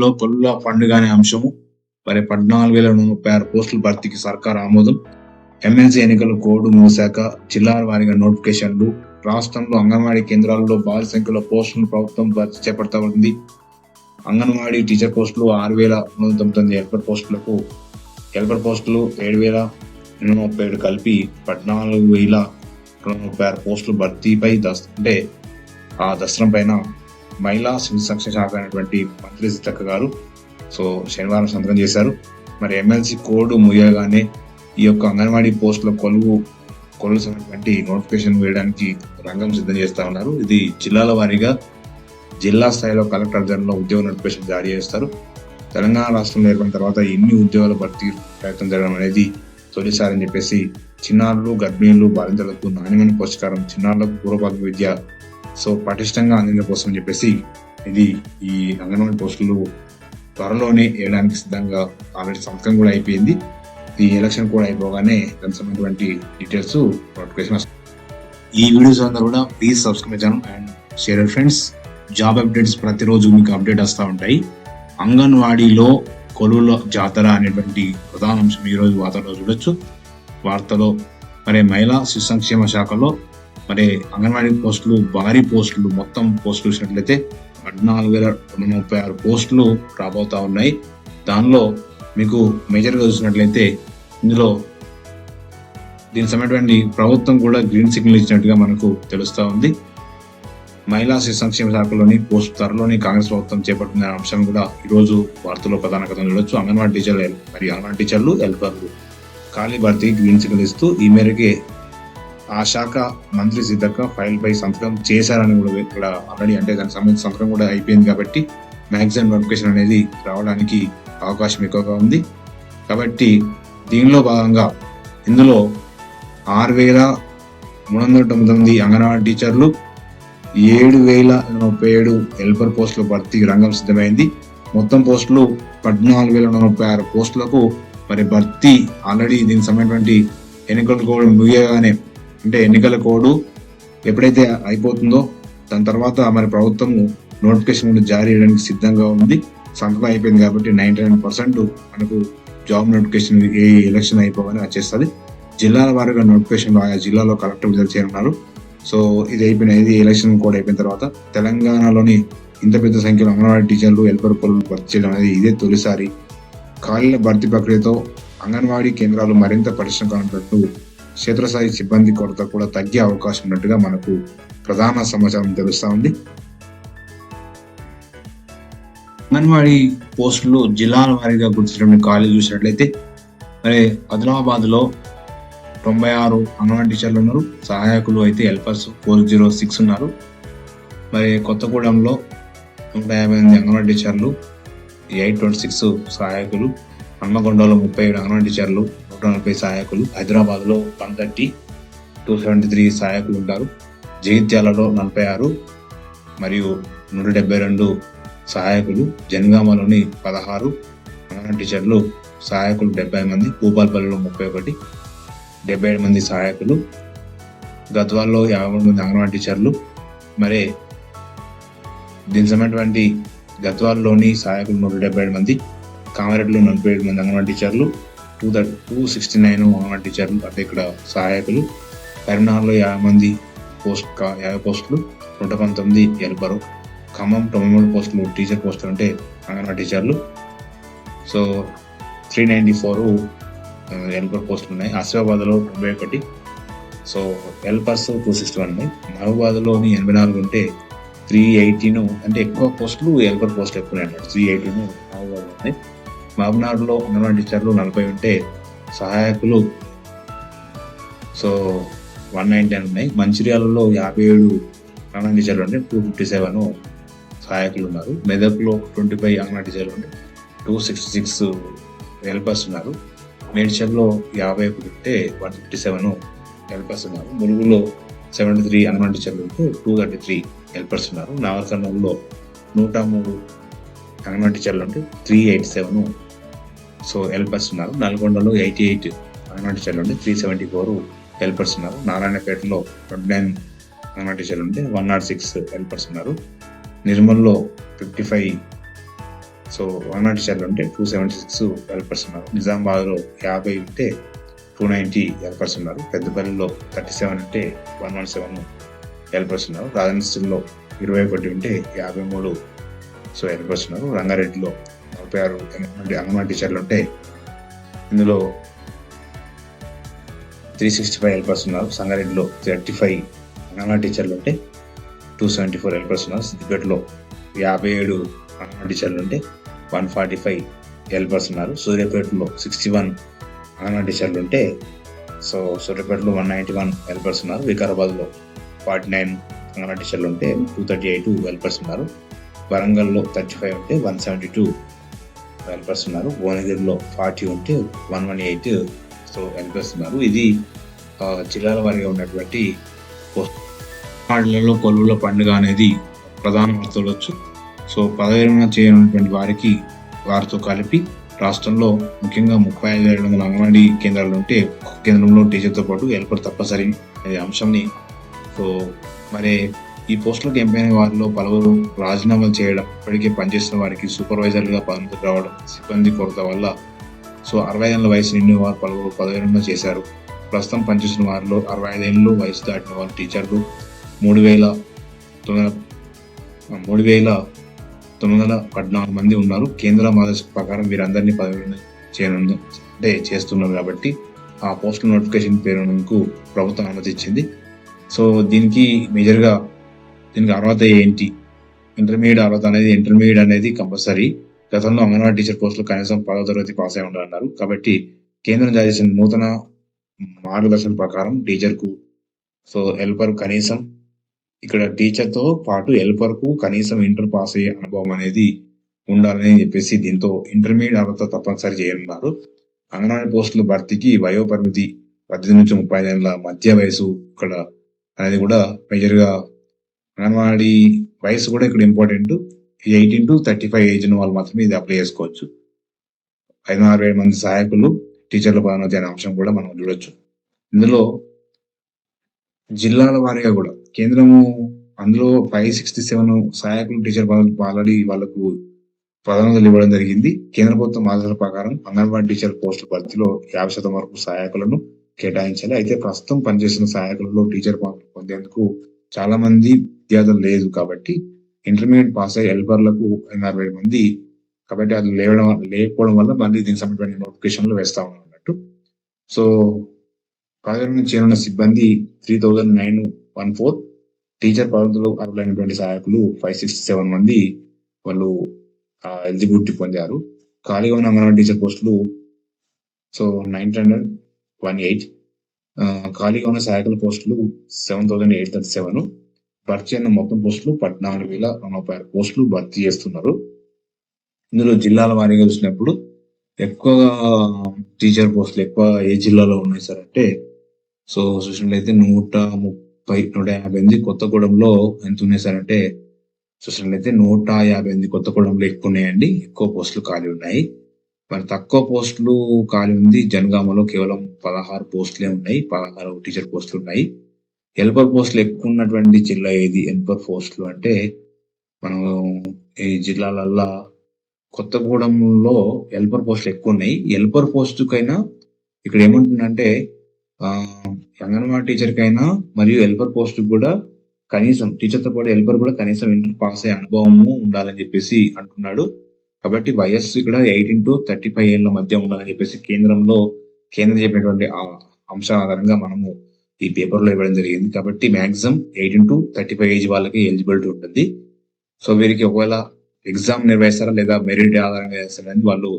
లో కొల్లుల పండుగ అనే అంశము. మరి పద్నాలుగు వేల ముప్పై ఆరు పోస్టుల భర్తీకి సర్కార్ ఆమోదం. ఎమ్మెల్సీ ఎన్నికల కోడ్ మూసాక జిల్లాల వారీగా నోటిఫికేషన్లు. రాష్ట్రంలో అంగన్వాడీ కేంద్రాల్లో భారీ సంఖ్యలో పోస్టులను ప్రభుత్వం భర్తీ చేపడతా ఉంది. అంగన్వాడీ టీచర్ పోస్టులు ఆరు వేల మూడు వందల తొమ్మిది హెల్పర్ పోస్టులకు హెల్పర్ పోస్టులు ఏడు వేల రెండు ముప్పై ఏడు కలిపి పద్నాలుగు వేల రెండు ముప్పై ఆరు పోస్టులు భర్తీపై దస్ అంటే ఆ దసరం పైన మహిళా శిశు సంక్షేమ శాఖ అయినటువంటి మంత్రి సీతక్క గారు. సో శనివారం సంతకం చేశారు. మరి ఎమ్మెల్సీ కోడ్ ముయ్యగానే ఈ యొక్క అంగన్వాడీ పోస్టుల కొలువు కొలుసినటువంటి నోటిఫికేషన్ వేయడానికి రంగం సిద్ధం చేస్తా ఉన్నారు. ఇది జిల్లాల వారీగా జిల్లా స్థాయిలో కలెక్టర్ జనరల్ ఉద్యోగ నోటిఫికేషన్ జారీ చేస్తారు. తెలంగాణ రాష్ట్రంలో ఏర్పడిన తర్వాత ఎన్ని ఉద్యోగాల భర్తీ ప్రయత్నం జరగడం అనేది తొలిసారి అని చెప్పేసి చిన్నారులు గర్భిణీలు బాలింతలకు నాణ్యమైన పోషకారం చిన్నారులకు పూర్వపాక విద్య సో పటిష్టంగా అందించడం కోసం అని చెప్పేసి ఇది ఈ అంగన్వాడీ పోస్టులు త్వరలోనే వేయడానికి సిద్ధంగా ఆల్రెడీ సంతకం కూడా అయిపోయింది. ఈ ఎలక్షన్ కూడా అయిపోగానే దానికి సంబంధించినటువంటి డీటెయిల్స్ నోటిఫికేషన్ ఈ వీడియోస్ అందరూ కూడా please subscribe channel and share friends. Job updates ప్రతిరోజు మీకు అప్డేట్ వస్తూ ఉంటాయి. అంగన్వాడీలో కొలువుల జాతర అనేటువంటి ప్రధాన అంశం ఈరోజు రోజు వార్తలో చూడొచ్చు. వార్తలో మరి మహిళా శిశు సంక్షేమ శాఖలో మరి అంగన్వాడీ పోస్టులు భారీ పోస్టులు మొత్తం పోస్టులు చూసినట్లయితే పద్నాలుగు వేల రెండు ముప్పై ఆరు పోస్టులు రాబోతా ఉన్నాయి. దానిలో మీకు మేజర్గా చూసినట్లయితే ఇందులో దీనికి సంబంధించినటువంటి ప్రభుత్వం కూడా గ్రీన్ సిగ్నల్ ఇచ్చినట్టుగా మనకు తెలుస్తూ ఉంది. మహిళా శిశు సంక్షేమ శాఖలోని పోస్ట్ త్వరలోని కాంగ్రెస్ ప్రభుత్వం చేపట్టిన అంశం కూడా ఈరోజు వార్తల్లో ప్రధాన కథను చూడొచ్చు. అంగన్వాడీ టీచర్లు హెల్ప్ మరి అంగన్వాడీ టీచర్లు హెల్పర్లు ఖాళీ భర్తీ గ్రీన్ సిగ్నల్ ఇస్తూ ఈ మేరకే ఆ శాఖ మంత్రి సిద్ధక్క ఫైల్ పై సంతకం చేశారని కూడా ఇక్కడ ఆల్రెడీ అంటే దానికి సంబంధించిన సంతకం కూడా అయిపోయింది కాబట్టి మ్యాక్సిమం నోటిఫికేషన్ అనేది రావడానికి అవకాశం ఎక్కువగా ఉంది. కాబట్టి దీనిలో భాగంగా ఇందులో ఆరు వేల మూడు వందల తొమ్మిది అంగన్వాడీ టీచర్లు ఏడు వేల ముప్పై ఏడు హెల్పర్ పోస్టుల భర్తీకి రంగం సిద్ధమైంది. మొత్తం పోస్టులు పద్నాలుగు వేల ముప్పై ఆరు పోస్టులకు మరి భర్తీ ఆల్రెడీ దీనికి సంబంధించినటువంటి ఎన్నికలు కూడా ముగియగానే అంటే ఎన్నికల కోడ్ ఎప్పుడైతే అయిపోతుందో దాని తర్వాత మరి ప్రభుత్వము నోటిఫికేషన్ కూడా జారీ చేయడానికి సిద్ధంగా ఉంది. సంతకం అయిపోయింది కాబట్టి నైంటీ నైన్ పర్సెంట్ మనకు జాబ్ నోటిఫికేషన్ ఏ ఎలక్షన్ అయిపోగానే వచ్చేస్తుంది. జిల్లాల వారీగా నోటిఫికేషన్ ఆయా జిల్లాలో కలెక్టర్ విడుదల చేయనున్నారు. సో ఇది అయిపోయిన ఇది ఎలక్షన్ కూడా అయిపోయిన తర్వాత తెలంగాణలోని ఇంత పెద్ద సంఖ్యలో అంగన్వాడీ టీచర్లు హెల్పర్ పనులు భర్తీ చేయడం అనేది ఇదే తొలిసారి. ఖాళీల భర్తీ ప్రక్రియతో అంగన్వాడీ కేంద్రాలు మరింత పరిశ్రమ కానున్నట్టు క్షేత్రస్థాయి సిబ్బంది కొరత కూడా తగ్గే అవకాశం ఉన్నట్టుగా మనకు ప్రధాన సమాచారం తెలుస్తా ఉంది. అంగన్వాడీ పోస్టులు జిల్లాల వారీగా గుర్తించడం ఖాళీ చూసినట్లయితే మరి ఆదిలాబాద్లో తొంభై ఆరు అంగన్వాడీ టీచర్లు ఉన్నారు. సహాయకులు అయితే హెల్పర్స్ ఫోర్ జీరో సిక్స్ ఉన్నారు. మరి కొత్తగూడెంలో నూట యాభై ఎనిమిది అంగన్వాడీ టీచర్లు ఎయిట్ ట్వంటీ సిక్స్ సహాయకులు హన్మకొండలో ముప్పై ఏడు అంగన్వాడీ టీచర్లు నూట నలభై సహాయకులు హైదరాబాద్లో one thirty two seventy three సహాయకులు ఉంటారు. జగిత్యాలలో నలభై ఆరు మరియు నూట డెబ్బై రెండు సహాయకులు జనగామలోని పదహారు టీచర్లు సహాయకులు డెబ్బై మంది భూపాల్పల్లిలో ముప్పై ఒకటి డెబ్బై ఏడు మంది సహాయకులు గద్వాల్లో యాభై మూడు మంది అంగన్వాడీ టీచర్లు. మరి దీని సంబంధించినటువంటి గద్వాల్లోని సహాయకులు నూట డెబ్బై ఏడు మంది కామారెడ్డిలో నలభై ఏడు మంది అంగన్వాడీ టీచర్లు. Two thirty two sixty nine anganwadi టీచర్లు అంటే ఇక్కడ సహాయకులు కరీంనగర్లో యాభై మంది పోస్ట్ యాభై పోస్టులు నూట పంతొమ్మిది ఎల్బరు ఖమ్మం తొంభై మూడు పోస్టులు టీచర్ పోస్టులు అంటే అంగన్వాడీ టీచర్లు. So three ninety four helper పోస్టులు ఉన్నాయి. ఆసిఫాబాద్లో తొంభై ఒకటి. So helpers two sixty one ఉన్నాయి. మహబూబాద్లోని ఎనభై నాలుగు ఉంటే త్రీ ఎయిటీను అంటే ఎక్కువ పోస్టులు ఎల్బర్ పోస్టులు ఎక్కువ ఉన్నాయి. త్రీ ఎయిటీన్ మహబూబాద్ ఉన్నాయి. మహబూబ్నగర్లో ఉన్నటువంటి టీచర్లు నలభై ఉంటే సహాయకులు. సో వన్ నైన్టీ ఉన్నాయి. మంచిర్యాలలో యాభై ఏడు అంగన్వాడీ టీచర్లు ఉంటే టూ ఫిఫ్టీ సెవెన్ సహాయకులు ఉన్నారు. మెదక్లో ట్వంటీ ఫైవ్ అంగన్వాడీ టీచర్లు ఉంటే టూ సిక్స్టీ సిక్స్ హెల్పర్స్ ఉన్నారు. మేడ్చల్లో యాభై ఒకటి ఉంటే వన్ ఫిఫ్టీ సెవెన్ హెల్పర్స్ ఉన్నారు. ములుగులో సెవెంటీ త్రీ అంగన్వాడీ టీచర్లు ఉంటే టూ థర్టీ త్రీ హెల్పర్స్ ఉన్నారు. నాగర్కర్నూలులో నూట మూడు అంగన్వాడీ టీచర్లు ఉంటే three eight seven so helpers ఉన్నారు. నల్గొండలో ఎయిటీ ఎయిట్ అంగన్వాడీ టీచర్లు ఉంటే త్రీ సెవెంటీ ఫోర్ హెల్పర్స్ ఉన్నారు. నారాయణపేటలో ట్వంటీ నైన్ అంగన్వాడీ టీచర్లు ఉంటే వన్ నాట్ సిక్స్ హెల్పర్స్ ఉన్నారు. నిర్మల్లో ఫిఫ్టీ ఫైవ్ సో వన్ టీచర్లు ఉంటే టూ సెవెంటీ సిక్స్ హెల్పర్స్ ఉన్నారు. నిజామాబాద్లో యాభై ఉంటే టూ నైంటీ హెల్పర్స్ ఉన్నారు. పెద్దపల్లిలో థర్టీ సెవెన్ ఉంటే వన్ వన్ సెవెన్ హెల్పర్స్ ఉన్నారు. రాజస్థాన్లో ఇరవై ఒకటి ఉంటే యాభై మూడు సో హెల్పర్స్ ఉన్నారు రంగారెడ్డిలో నలభై ఆరు అంగన్వాడీ అంగన్వాడీ టీచర్లు ఉంటే ఇందులో త్రీ సిక్స్టీ ఫైవ్ హెల్పర్స్ ఉన్నారు. సంగారెడ్డిలో థర్టీ ఫైవ్ అంగన్వాడీ టీచర్లు ఉంటే టూ సెవెంటీ ఫోర్ హెల్పర్స్ ఉన్నారు. సిద్దిపేటలో యాభై ఏడు అంగన్వాడీ టీచర్లు ఉంటే వన్ ఫార్టీ ఫైవ్ హెల్పర్స్ ఉన్నారు. సూర్యాపేటలో సిక్స్టీ వన్ అంగన్వాడీ టీచర్లు ఉంటే సో సూర్యాపేటలో వన్ నైంటీ వన్ హెల్పర్స్ ఉన్నారు. వికారాబాద్లో ఫార్టీ నైన్ అంగన్వాడీ టీచర్లు ఉంటే టూ థర్టీ ఎయిట్ హెల్పర్స్ ఉన్నారు. వరంగల్లో థర్టీ ఫైవ్ ఉంటే వన్ సెవెంటీ టూ. హెల్పర్స్ ఉన్నారు భువనగిరిలో ఫార్టీ ఉంటే one one eight. So helpers ఉన్నారు ఇది జిల్లాల వారిగా ఉన్నటువంటి వాటిలలో కొలువుల పండుగ అనేది ప్రధాన చూడవచ్చు సో పదవిరమణ చేయనటువంటి వారికి వారితో కలిపి రాష్ట్రంలో ముఖ్యంగా ముప్పై ఐదు ఏడు వందల అంగన్వాడీ కేంద్రాలు ఉంటే కేంద్రంలో టీచర్తో పాటు హెల్పర్ తప్పనిసరి అనే అంశంని. సో మరి ఈ పోస్టులకు ఎంపికైన వారిలో పలువురు రాజీనామాలు చేయడం ఇప్పటికే పనిచేస్తున్న వారికి సూపర్వైజర్లుగా పదవి రావడం సిబ్బంది కొరత వల్ల సో అరవై ఏళ్ళ వయసు నిండిన వారు పలువురు పదవి చేశారు. ప్రస్తుతం పనిచేస్తున్న వారిలో అరవై ఐదేళ్ళు వయసు దాటిన వారు టీచర్లు మూడు వేల తొమ్మిది మూడు వేల తొమ్మిది వందల పద్నాలుగు మంది ఉన్నారు. కేంద్ర మార్గదర్శక ప్రకారం వీరందరినీ పదవి చేయనుంది అంటే చేస్తున్నారు కాబట్టి ఆ పోస్టుల నోటిఫికేషన్ పేరుకు ప్రభుత్వం అనుమతించింది సో దీనికి మేజర్గా దీనికి అర్హత ఏంటి? ఇంటర్మీడియట్ అర్హత అనేది ఇంటర్మీడియట్ అనేది కంపల్సరీ. గతంలో అంగన్వాడీ టీచర్ పోస్టులు కనీసం పదో తరగతి పాస్ అయి ఉండాలన్నారు. కాబట్టి కేంద్రం జారీ చేసిన నూతన మార్గదర్శన ప్రకారం టీచర్కు సో హెల్పర్ కనీసం ఇక్కడ టీచర్తో పాటు హెల్పర్కు కనీసం ఇంటర్ పాస్ అయ్యే అనుభవం అనేది ఉండాలని చెప్పేసి దీంతో ఇంటర్మీడియట్ అర్హత తప్పనిసరి చేయనున్నారు. అంగన్వాడీ పోస్టుల భర్తీకి వయో పరిమితి పద్దెనిమిది నుంచి ముప్పై ఐదు ఏళ్ళ మధ్య వయసు ఇక్కడ అనేది కూడా మేజర్గా అంగన్వాడి వయసు కూడా ఇక్కడ important eighteen to thirty five age ఉన్న వాళ్ళు మాత్రమే ఇది అప్లై చేసుకోవచ్చు. ఐదు అరవై మంది సహాయకులు టీచర్ల పదోన్నతి అనే అంశం కూడా మనం చూడొచ్చు. ఇందులో జిల్లాల వారీగా కూడా కేంద్రము అందులో ఫైవ్ సిక్స్టీ సెవెన్ సహాయకులు టీచర్ పదవులు ఆల్రెడీ వాళ్ళకు పదోన్నతులు ఇవ్వడం జరిగింది. కేంద్ర ప్రభుత్వం ఆదేశాల ప్రకారం అంగన్వాడీ టీచర్ పోస్టుల భర్తీలో యాభై శాతం వరకు సహాయకులను కేటాయించాలి. అయితే ప్రస్తుతం పనిచేస్తున్న సహాయకులలో టీచర్ పొందేందుకు చాలా మంది విద్యార్థులు లేదు కాబట్టి ఇంటర్మీడియట్ పాస్ అయ్యే హెల్పర్లకు అరవై మంది కాబట్టి అది లేవడం లేకపోవడం వల్ల మళ్ళీ దీనికి సంబంధించిన నోటిఫికేషన్లు వేస్తా ఉన్నాం అన్నట్టు. సో పదవి నుంచి చేరున్న సిబ్బంది three thousand nine one four teacher పదవులు అర్హులైనటువంటి సహాయకులు ఫైవ్ సిక్స్టీ సెవెన్ మంది వాళ్ళు ఎలిజిబిలిటీ పొందారు. ఖాళీగా ఉన్న అంగన్వాడీ టీచర్ పోస్టులు so nine hundred one eight ఖాళీగా ఉన్న సహాయకుల పోస్టులు seven thousand eight thirty seven భర్తీ అయిన మొత్తం పోస్టులు పద్నాలుగు వేల నలభై ఆరు పోస్టులు భర్తీ చేస్తున్నారు. ఇందులో జిల్లాల వారీగా చూసినప్పుడు ఎక్కువగా టీచర్ పోస్టులు ఎక్కువ ఏ జిల్లాలో ఉన్నాయి సార్ అంటే సో చూసినట్లయితే నూట ముప్పై నూట యాభై ఎనిమిది కొత్తగూడెంలో ఎంత ఉన్నాయి సార్ అంటే చూసినట్లయితే నూట యాభై ఎనిమిది కొత్తగూడెంలో ఎక్కువ ఉన్నాయండి. ఎక్కువ పోస్టులు ఖాళీ ఉన్నాయి. మరి తక్కువ పోస్టులు ఖాళీ ఉంది. జనగామలో కేవలం పదహారు పోస్టులే ఉన్నాయి. పదహారు టీచర్ పోస్టులు ఉన్నాయి. హెల్పర్ పోస్టులు ఎక్కువ ఉన్నటువంటి జిల్లా ఏది? హెల్పర్ పోస్టులు అంటే మనం ఈ జిల్లాలల్లో కొత్తగూడెంలో హెల్పర్ పోస్టులు ఎక్కువ ఉన్నాయి హెల్పర్ పోస్టుకైనా ఇక్కడ ఏమంటుందంటే ఆ, అంగన్వాడీ టీచర్కైనా మరియు హెల్పర్ పోస్ట్ కూడా కనీసం టీచర్తో పాటు హెల్పర్ కూడా కనీసం ఇంటర్ పాస్ అయ్యే అనుభవము ఉండాలని చెప్పేసి అంటున్నాడు. కాబట్టి వయస్సు ఇక్కడ ఎయిటీన్ టు థర్టీ ఫైవ్ ఏళ్ళ మధ్య ఉండాలని చెప్పేసి కేంద్రంలో కేంద్రం చెప్పినటువంటి అంశం ఆధారంగా మనము ఈ పేపర్లో ఇవ్వడం జరిగింది. కాబట్టి maximum eighteen to thirty five age వాళ్ళకి ఎలిజిబిలిటీ ఉంటుంది. సో వీరికి ఒకవేళ ఎగ్జామ్ నిర్వహిస్తారా లేదా మెరిట్ ఆధారంగా చేస్తారని వాళ్ళు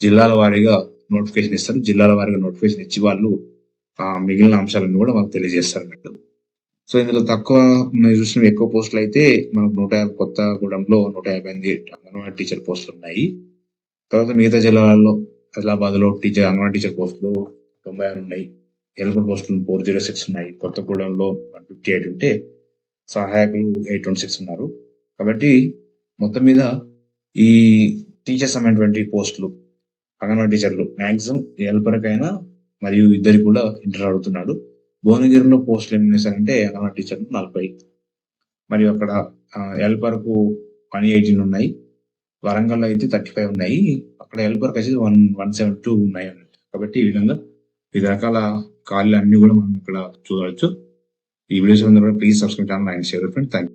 జిల్లాల వారీగా నోటిఫికేషన్ ఇస్తారు. జిల్లాల వారీగా నోటిఫికేషన్ ఇచ్చి వాళ్ళు ఆ మిగిలిన అంశాలను కూడా మనకు తెలియజేస్తారు అన్నట్టు. సో ఇందులో తక్కువ చూసిన ఎక్కువ పోస్టులు అయితే మనకు నూట యాభై కొత్తగూడెంలో నూట యాభై ఎనిమిది అంగన్వాడీ టీచర్ పోస్టులు ఉన్నాయి. తర్వాత మిగతా జిల్లాలలో ఆదిలాబాద్లో టీచర్ అంగన్వాడీ టీచర్ పోస్టులు తొంభై ఆరు ఉన్నాయి. హెల్పర్ పోస్టులు ఫోర్ జీరో సిక్స్ ఉన్నాయి. కొత్తగూడెంలో వన్ ఫిఫ్టీ ఎయిట్ ఉంటే సహాయకులు ఎయిట్ ట్వంటీ సిక్స్ ఉన్నారు. కాబట్టి మొత్తం మీద ఈ టీచర్స్ అనేటువంటి పోస్టులు అంగన్వాడీ టీచర్లు మ్యాక్సిమం ఎల్పరకైనా మరియు ఇద్దరు కూడా ఇంటర్ అడుగుతున్నాడు భువనగిరిలో పోస్టులు ఎన్ని అంటే అంగన్వాడీ టీచర్లు నలభై. మరియు అక్కడ ఎల్పరకు వన్ ఎయిటీన్ ఉన్నాయి. వరంగల్లో అయితే థర్టీ ఫైవ్ ఉన్నాయి. అక్కడ ఎల్పరకు అయితే వన్ వన్ సెవెన్ టూ ఉన్నాయి కాబట్టి ఈ విధంగా వివిధ రకాల కాళ్ళు అన్ని కూడా మనం ఇక్కడ చూడవచ్చు. ఈ వీడియోస్ అందరూ కూడా please subscribe channel and share friend thank you